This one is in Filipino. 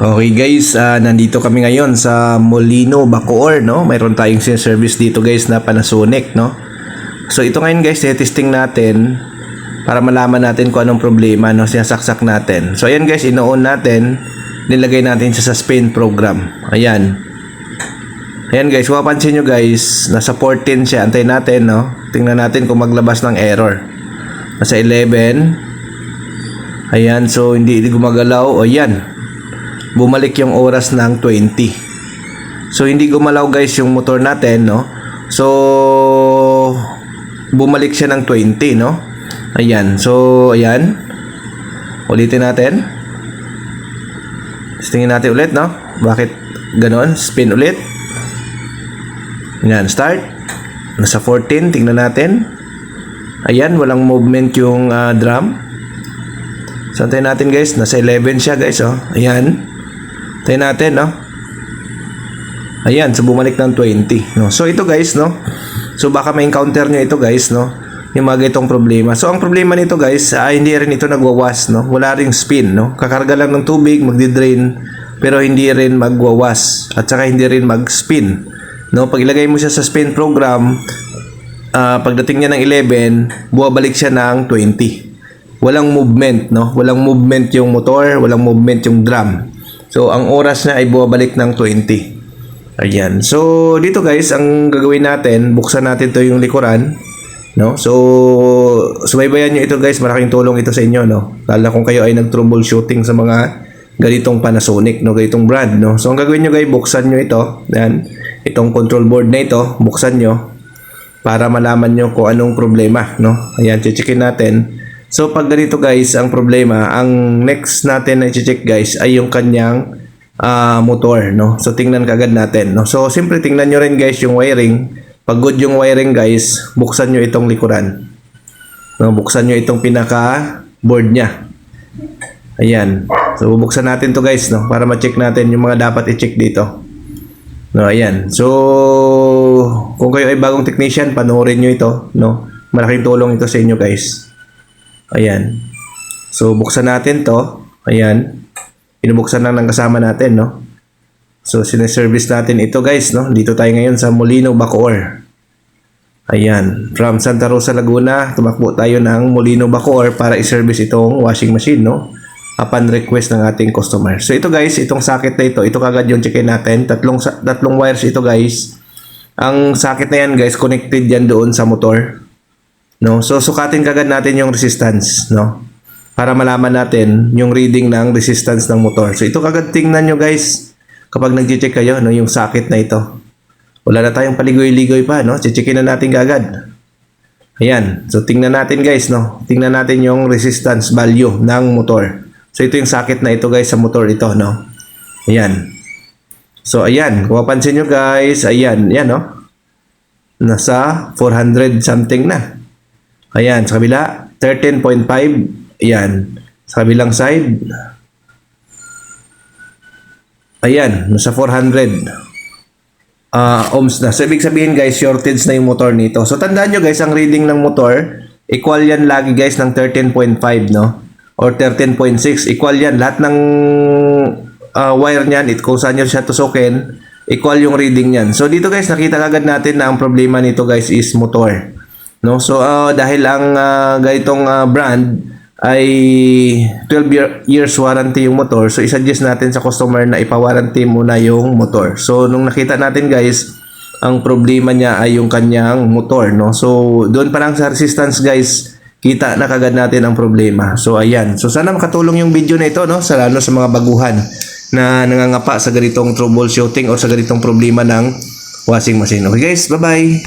Okay guys, ah, nandito kami ngayon sa Molino, Bacoor, no? Mayroon tayong service dito guys na Panasonic, no? So ito ngayon guys, testing natin para malaman natin kung anong problema, no? Sinasaksak natin. So ayan guys, ino-on natin, nilagay natin sa spin program. Ayan. Ayan guys, kung mapansin nyo guys, nasa 14 siya. Antayin natin, no? Tingnan natin kung maglabas ng error. Nasa 11. Ayan, so hindi gumagalaw. O yan, bumalik yung oras ng 20. So hindi gumalaw guys yung motor natin, no? So bumalik siya ng 20, no? Ayan. So ayan. Ulitin natin. Tingin natin ulit, no? Bakit ganon? Spin ulit. Ayan, start. Nasa 14, tingnan natin. Ayan, walang movement yung ah, drum. So, natin guys. Nasa 11 siya guys, oh. Ayan. Tayo natin, no? Ayan, so bumalik ng 20, no? So ito guys, no? So baka may encounter nyo ito guys, no? Yung mga itong problema. So ang problema nito guys, ay hindi rin ito nagwawas, no? Wala ring spin, no? Kakarga lang ng tubig, magdi-drain, pero hindi rin magwawas. At saka hindi rin mag-spin. No? Pag ilagay mo siya sa spin program, ah, pagdating niya ng 11, buwabalik siya ng 20. Walang movement, no? Walang movement yung motor, walang movement yung drum. So, ang oras na ay bumabalik ng 20. Ayan. So, dito guys, ang gagawin natin, buksan natin to yung likuran. No? So, subaybayan nyo ito guys. Malaking tulong ito sa inyo. No? Lalo kung kayo ay nag-troubleshooting sa mga ganitong Panasonic, no? ganitong brand. No? So, ang gagawin nyo guys, buksan nyo ito. Yan. Itong control board na ito, buksan nyo para malaman nyo kung anong problema. No? Ayan, checkin natin. So pag ganito guys, ang problema, ang next natin na i-check guys ay yung kanyang ah, motor, no? So tingnan kagad natin, no? So siyempre tingnan nyo rin guys yung wiring. Pag good yung wiring guys, buksan nyo itong likuran. No, buksan nyo itong pinaka board niya. Ayan. So bubuksan natin to guys, no? Para ma-check natin yung mga dapat i-check dito. No, ayan. So kung kayo ay bagong technician, panoorin nyo ito, no? Malaking tulong ito sa inyo guys. Ayan. So, buksan natin to. Ayan. Pinubuksan lang ng kasama natin, no? So, sineservice natin ito, guys, no? Dito tayo ngayon sa Molino, Bacoor. Ayan. From Santa Rosa, Laguna, tumakbo tayo ng Molino, Bacoor para i-service itong washing machine, no? Upon request ng ating customer. So, ito, guys, itong socket na ito, ito kagad yung checkin natin. Tatlong, tatlong wires ito, guys. Ang socket na yan, guys, connected yan doon sa motor. No? So sukatin kagad natin yung resistance, no? Para malaman natin yung reading ng resistance ng motor. So ito kagad tingnan nyo guys kapag nag-check kayo no yung socket na ito. Wala na tayong paligoy-ligoy pa, no? Checkin na natin kagad. Ayan. So tingnan natin guys, no? Tingnan natin yung resistance value ng motor. So ito yung socket na ito guys sa motor ito, no? Ayan. So ayan, kung mapansin nyo guys, ayan, ayan, no? Nasa 400 something na. Ayan, sa kabila, 13.5. Ayan, sa kabilang side. Ayan, nasa 400 ah ohms na. So, ibig sabihin guys, shortage na yung motor nito. So, tandaan nyo guys, ang reading ng motor, equal yan lagi guys ng 13.5, no? Or 13.6. Equal yan. Lahat ng ah, wire niyan, it, kung saan nyo siya tusukin, equal yung reading niyan. So, dito guys, nakita kagad natin na ang problema nito guys is motor. No? So ah, dahil ang ah, ganitong ah, brand ay 12 year, years warranty yung motor, so i-suggest natin sa customer na ipa-warranty muna yung motor. So nung nakita natin guys, ang problema niya ay yung kanyang motor, no? So doon pa lang sa resistance guys, kita na kagad natin ang problema. So ayan. So sana makatulong yung video na ito, no? Sa lalo sa mga baguhan na nangangapa sa ganitong troubleshooting o sa ganitong problema ng washing machine. Okay guys, bye-bye!